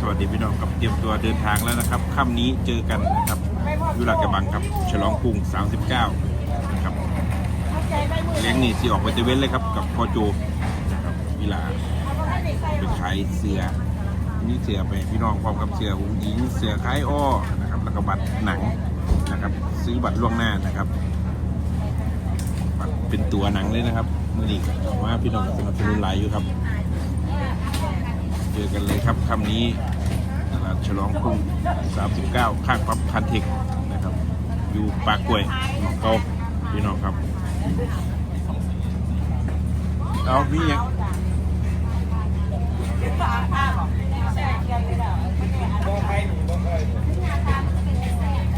สวัสดีพี่น้องครับเตรียมตัวเดินทางแล้วนะครับค่ำนี้เจอกันนะครับอยู่หลักกระบังครับ ฉลองกรุง 39 นะครับเลี้ยงนี่สิออกไปเจเว้นเลยครับ กับพ่อโจนะครับวิลาไปขายเสือนี่เสือไปพี่น้องพร้อมกับเสือหุงหญิงเสือคล้ายอ้อนะครับแล้วก็บัตรหนังนะครับ ซื้อบัตรล่วงหน้านะครับบัตรเป็นตัวหนังเลยนะครับมื่อนี้ว่าพี่น้องสนับสนุนหลายอยู่ครับ เจอกันเลยครับคำนี้ตลาดฉลองกรุง39 ข้างปั๊บคันเทคนะครับ อยู่ปากกล้วยหนองเกาพี่น้องครับ เอามีหยัง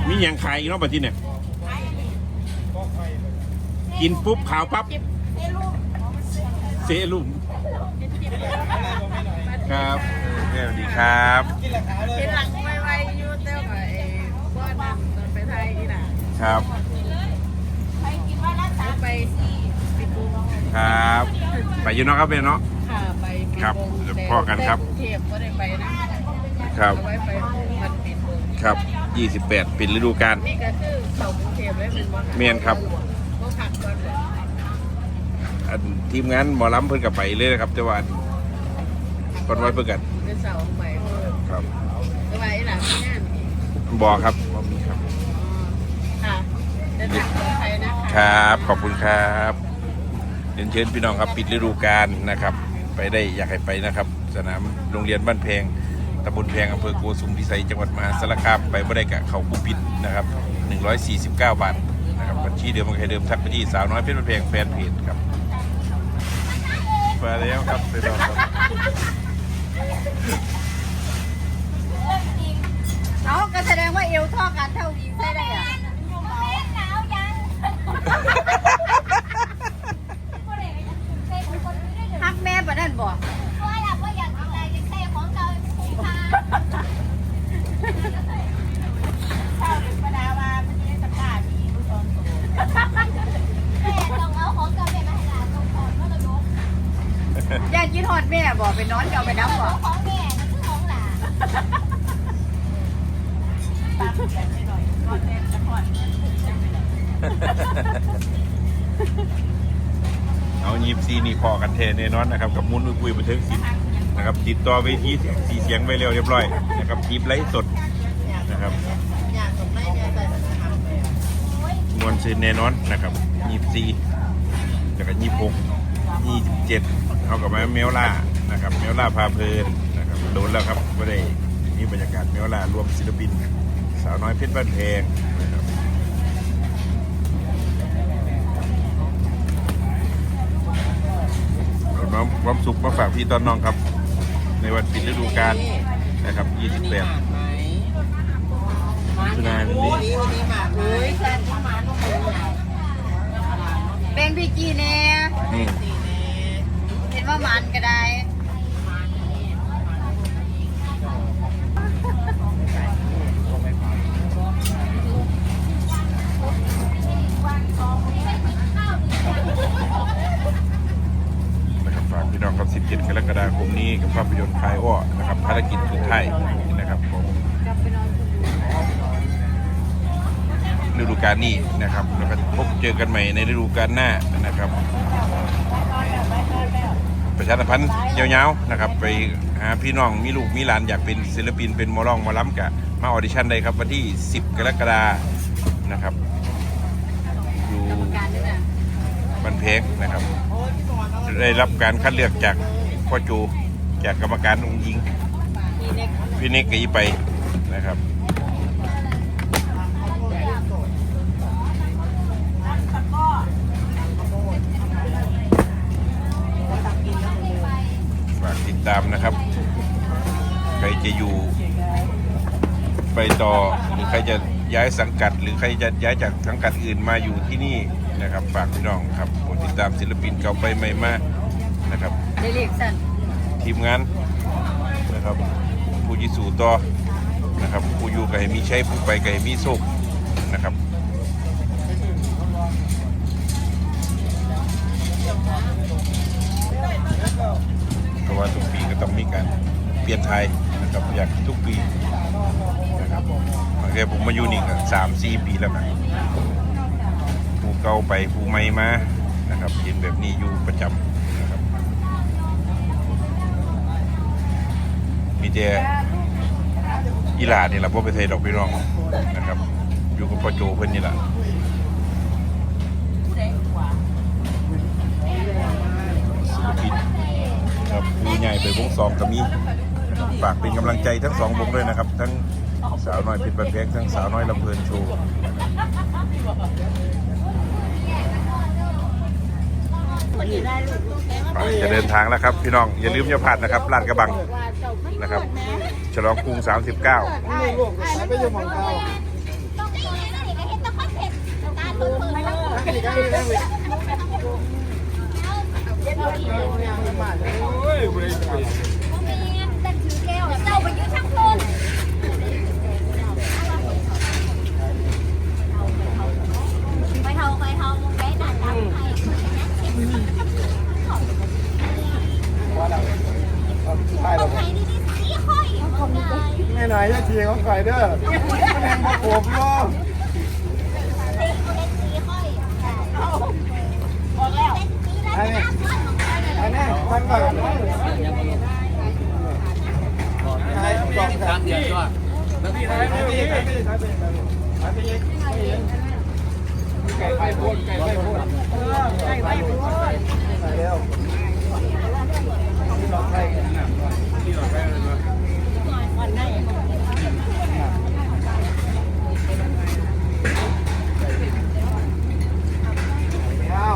มีหยังขายอีกเนาะบัดทีเนี่ยกินปุ๊บขาวปั๊บเซรุ่ม ครับสวัสดีครับเห็นหลังไวๆอยู่เต้ากับไอ้บ้านนั่นตอนไปไทยอีน่ะครับ ไปปิดวงครับ ไปอยู่เนาะครับเป็นเนาะ ค่ะไปปิดครับวงเดี๋ยวพ่อกันครับ แต่กรุงเทพก็ได้ไปนะครับ เอาไว้ไปมันปิดวงครับ 28 ปิดฤดูกาล นี่ก็คือเขากรุงเทพเลยเป็นวันเมียนครับ ก็ผักก่อนเลยอันทีมงานหมอลำเพิ่นกับไปเลยนะครับแต่ว่า ก่อนไว้เพิ่นกันเป็นเสาใหม่เพิ่มครับสบายหลังที่นั่นบอกครับบ่มีครับค่ะเดินทางปลอดภัยนะคะครับ ขอบคุณครับเรียนเชิญพี่น้องครับปิดฤดูกาลนะครับ ไปได้อยากให้ไปนะครับ สนามโรงเรียนบ้านแพงตำบลแพงอำเภอโกสุมพิสัยจังหวัดมหาสารคามไปบ่ได้กะเขาผู้ปิดนะครับ 149 บาทนะครับบัญชีเดิมมันใครเดิมทักไปที่สาวน้อยเพชรบ้านแพงแฟนเพจครับมาแล้วครับพี่น้องครับ เอาก็แสดงว่าเอวเท่อกันเท่าวิงใช่ได้อะฮักแม่ปะนั่นบอก อยากกินฮอดแม่บอกไปนอนก็เอาไปน้ำบอก เอายีบซีนี่พอกันเทแน่นอนนะครับ กับมุนคุยบันเทิงศิลป์นะครับติดต่อเวทีสีเสียงไปเร็วเรียบร้อยนะครับทีมไลฟ์สดนะครับอยากส่งให้แม่ใส่สัญญาณเลยมวลซืนแน่นอนนะครับยีบซีแล้วก็ยีบหกยี่สิบเจ็ดเอากับมาเมลล่านะครับเมลล่าพาเพลินนะครับโดนแล้วครับก็ได้มีบรรยากาศเมลล่ารวมศิลปิน สาวน้อยเพชรบ้านแพงนะครับ เอาน้องความสุขมาฝากพี่ตอนน้องครับ ในวันปิดฤดูกาลนะครับ28มิถุนายนนี้โอ้ยแซนที่มาต้องเป็นใหญ่แบงค์พี่กีแน่อืมเห็นว่ามันก็ได้ นะครับฝาก พี่น้องครับ 17 กรกฎาคมนี้กับภาพยนตร์คลายอ้อนะครับภารกิจสุดท้ายนะครับของฤดูกาลนี้นะครับแล้วก็พบเจอกันใหม่ในฤดูกาลหน้านะครับ ประชาสัมพันธ์ยาวๆนะครับ ไปหาพี่น้องมีลูกมีหลานอยากเป็นศิลปินเป็นมอร้องมอล้ำกะมาออดิชั่นได้ครับวันที่ 10 กรกฎานะครับ อยู่ การนี่น่ะ บัน เพงนะครับ ได้รับการคัดเลือกจากพ่อจูจากกรรมการองค์ยิงมีเน็กพี่นิกกับอีไปนะครับฝากติดตามนะครับ ใครจะอยู่ ไปต่อหรือใครจะย้ายสังกัด หรือใครจะย้ายจากสังกัดอื่นมาอยู่ที่นี่นะครับฝากพี่น้องครับกดติดตามศิลปินเก่าไปใหม่มานะครับได้เรียกสั้นทีมงานนะครับผู้ยิสู่ต่อนะครับผู้อยู่กับให้มีใช้ผู้ไปกับให้มีโชคนะครับเพราะว่าทุกปีก็ต้องมีการเปลี่ยนไทยนะครับนะครับอยากทุกปีนะครับ ตั้งแต่ผมมาอยู่นี่ก็สามสี่ปีแล้วนะผู้เก่าไปผู้ใหม่มานะครับเห็นแบบนี้อยู่ประจำนะครับ มีแต่อีหลานี่แหละพ่ไปไทยดอกพี่น้องนะครับ อยู่กับพ่อโจเพิ่นนี่แหละศิลปินครับผู้ใหญ่ไปวงสองก็มีฝากเป็นกำลังใจทั้งสองวงด้วยนะครับ ทั้ง สาวน้อยเพินบันเพงทั้งสาวน้อยลำเพลินโชว์ไปจะเดินทางแล้วครับ พี่น้องอย่าลืมอย่าพลาดนะครับลาดกระบังนะครับ ฉลองกรุง 39ลูกไปอยู่หมองเก่าต้องไปไหนก็เห็นแตะคอนเทนต์ตาตุ้มมือแล้ว ได้ได้ได้เลยโอ้ยบริสุทธิ์ แต่ถือแก้วเจ้าไปยืนช่างคน ไปเทาไปเทาไปด่านดำให้ ใช่ ตรงไหนดีดีสีค่อยของนาย แม่หน่อยจะทีของใครเด้อมันแหงมาโขบล้อ ตีคนเล่นสีค่อยบอกแล้ว เล่นสีแล้วนะอันนี้ท่านก่อนใช่กองทางเดียวด้วยแล้วพี่ท้ายพี่ท้ายพี่ท้ายพี่ท้ายพี่ไก่ไฟพ่นไก่ไฟพ่นไก่ไฟพ่นใส่แล้วที่เราไข่กันหนักหน่อยที่เราไข่เลยว่า เอา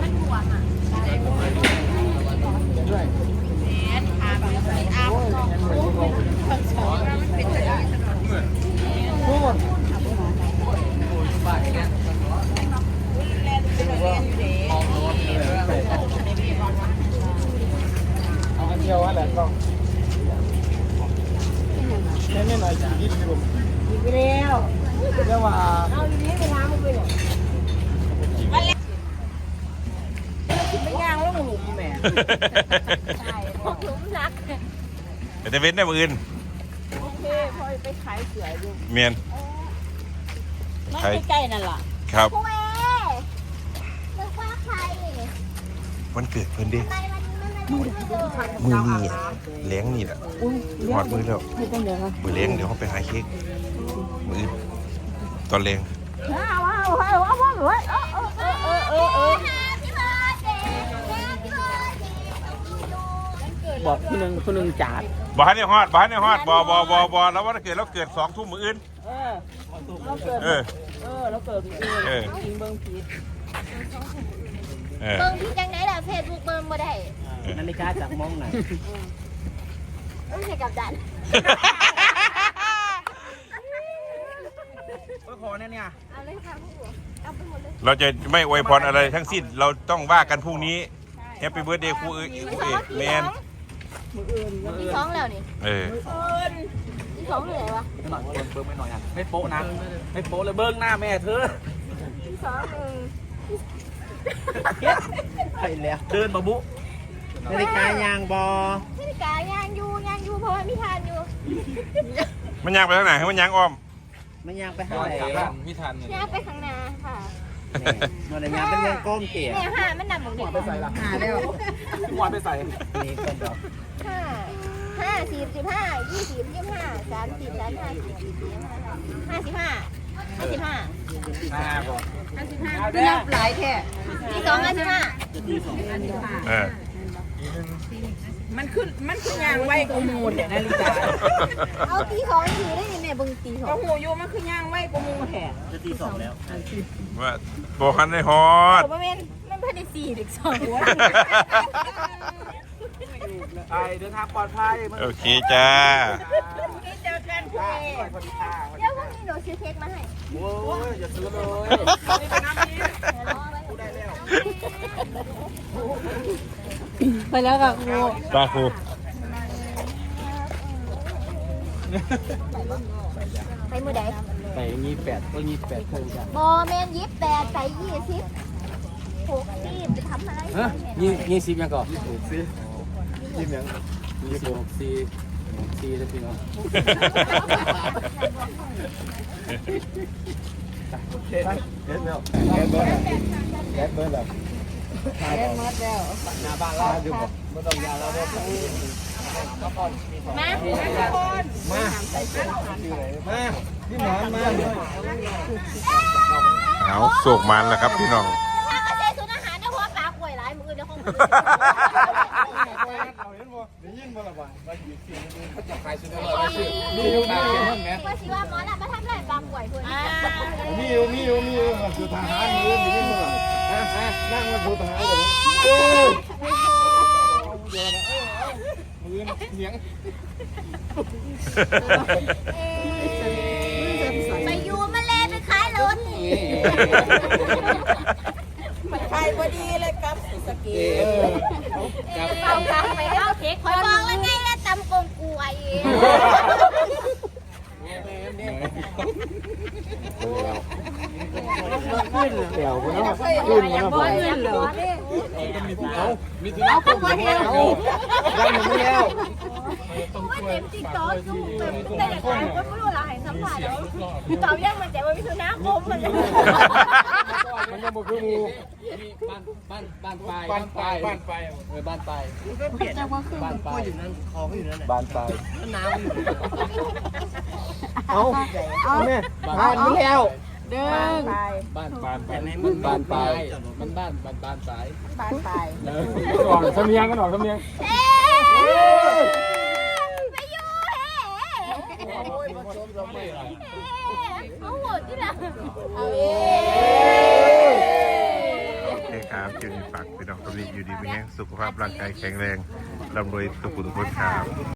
มันห่วงอะ ด้วย อ้าว พูดเอาอันเดียวอันแหละก็แค่ไม่หน่อยจีกินอยู่ ไปแล้ว เรียกว่า เอาอยู่นี้ไปล้างมันไปเลยไม่ย่างแล้วหนุ่มแม่ ใช่พวกหลุมรักแต่จะเว้นได้มืออื่นโอเคพอไปขายเสืออยู่เมียน มันใกล้ๆนั่นล่ะครับ คุยนึกว่าใครวันเกิดเพิ่นดิทำไมมันมันมันไม่เจอมือนี่อะเลี้ยงนี่แหละหอดมือแล้วไม่ต้องเดี๋ยวนะมือเลี้ยงเดี๋ยวเขาไปหาเค้กมืออื่นตอนเลี้ยงว้าวว้าวว้าวว้าวว้าวว้าวเออเออเออเออ บอกผู้หนึ่งผู้หนึ่งจัดบ้านเนี่ยฮอดบ้านเนี่ยฮอดบอบอบอบอแล้ววันเกิดเราเกิดสองทุ่มมืออื่นเออเราเกิดเออเออเราเกิดเอเอออกินเบิ้งผีเออเบิ่งพี่จังไหนล่ะเฟซบุ๊กเบิ่งบ่ได้นาฬิกาจากมองไหนต้องใช้กับดันก็ขอเนี่ยเนี่ยเอาเลยค่ะผู้เอาไปหมดเลยเราจะไม่อวยพรอะไรทั้งสิ้นเราต้องว่ากันพรุ่งนี้แฮปปี้เบิร์ดเดย์ครูเอกครู เอกแมนที่สองแล้วนี่เออที่สองเหนื่อยวะหน่อยเบิ้งเบิ้งไม่หน่อยอะไม่โป๊ะนะไม่โป๊ะเลยเบิ้งหน้าแม่เธอที่สองหนึ่งไปแล้วเดินมาบุนาฬิกายางบอนาฬิกายางอยู่ยางอยู่เพราะว่ามีทานอยู่มันยางไปทางไหนให้มันยางอ้อมมันยางไปหาไหนยางไปข้างหน้าค่ะ มันยางเป็นวงกลมเตี๋ยเนี่ยห้ามันนำหมดเลยหาแล้วหัวไปใส่นี่เป็นดอกห้าห้าสิบสิบห้ายี่สิบยี่สิบห้าสามสิบสามห้าสิบสี่สิบห้าสิบห้าห้าสิบห้าห้าบอห้าสิบห้าคือนับหลายแค่ที่สองห้าสิบห้าเออ มันขึ้นมันขึ้นยางไว้กูมูเถอะนาฬิกาเอาตีสองทีได้ยังไงเบิ่งตีสอก็งหูอยู่มันขึ้นยางไว้กูมูแถะจะตีสองแล้วว่าบอกคันได้ฮอดผมว่าแม่นมันพันในสี่เด็กสองหัวไปเดินทางปลอดภัยโอเคจ้าเจอกันคุยสวัสดีค่ะเดี๋ยวพรุ่งนี้หนูซื้อเค้กมาให้โอ้ยอย่าซื้อเลยนี่เป็นน้ำนี้เดี๋ยวรอไว้ ได้แล้ว ไปแล้วกับครูตาครูไปมือใดไปยี่แปดก็ยี่แปดคงจะบอแมนยี่แปดใส่ยี่สิบหกสิบไปทำมาฮะยี่ยี่สิบยังก่อนสิยิ้มยังยี่สิบหกสี่สี่แล้วพี่น้องเฮ็ดแล้วแก๊สเบิร์ดแก๊สเบิร์ดแล้ว เล่นมดแล้วหน้าบ้านเราดูบ่ไม่ต้องยาเราเด้อมาทุกคนมามาพี่หมอนมาเอาโศกมันแล้วครับพี่น้องถ้าเขาใช้ศูนย์อาหารนะเพราะว่าปลาป่วยหลายมือเดี๋ยวคง นบ่ได้ยินบ่ล่ะบ่ว่าหยิบเสียงนี่เขาจะขายสุดยอดมีอยู่มีอยู่ว่าสิว่าหมอน่ะมาทำไรปลาป่วยคนนี้มีอยู่มีอยู่มีอยู่คือทหารมือได้ยินบ่ล่ะฮะฮะนั่งมาคือทหารเลยเอ้ยมือเสียงไปอยู่มาเลยไปขายรถ พอดีเลยครับสุสกีเออเปล่าค่ะไปเอาเค้กคอยบอกแล้วไงนะตำกงกล้วยเดี๋ยวคุณเนาะขึ้นมาบ่เงินเหรอเอามีที่เอาคนเดียวยังไม่แล้วว่าเต็มติ๊กต๊อกคือแบบแต่อย่างไรก็ไม่รู้ละให้สัมผัสแล้วตอบยังมันแต่ว่ามีสุนัขคมมัน มันยังบ่คือหมู่บ้านบ้านบ้านปลายบ้านปลายบ้านปลายเออบ้านปลายบ้านปลายบานปลายเอาเอาแม่ผ่านมาแล้วเดินไปบ้านปลายมันบ้านปลายมันบ้านบ้านบ้านปลายบ้านไปออกสำเนียงกันออกสำเนียงเอ๊ะไปอยู่เฮ้เอาหัวที่ละเอาเอโอเครับเจอกันฝากพี่น้องคนนี้อยู่ดีมีแรงสุขภาพร่างกายแข็งแรงร่ำรวยสุขุทุกคนครับ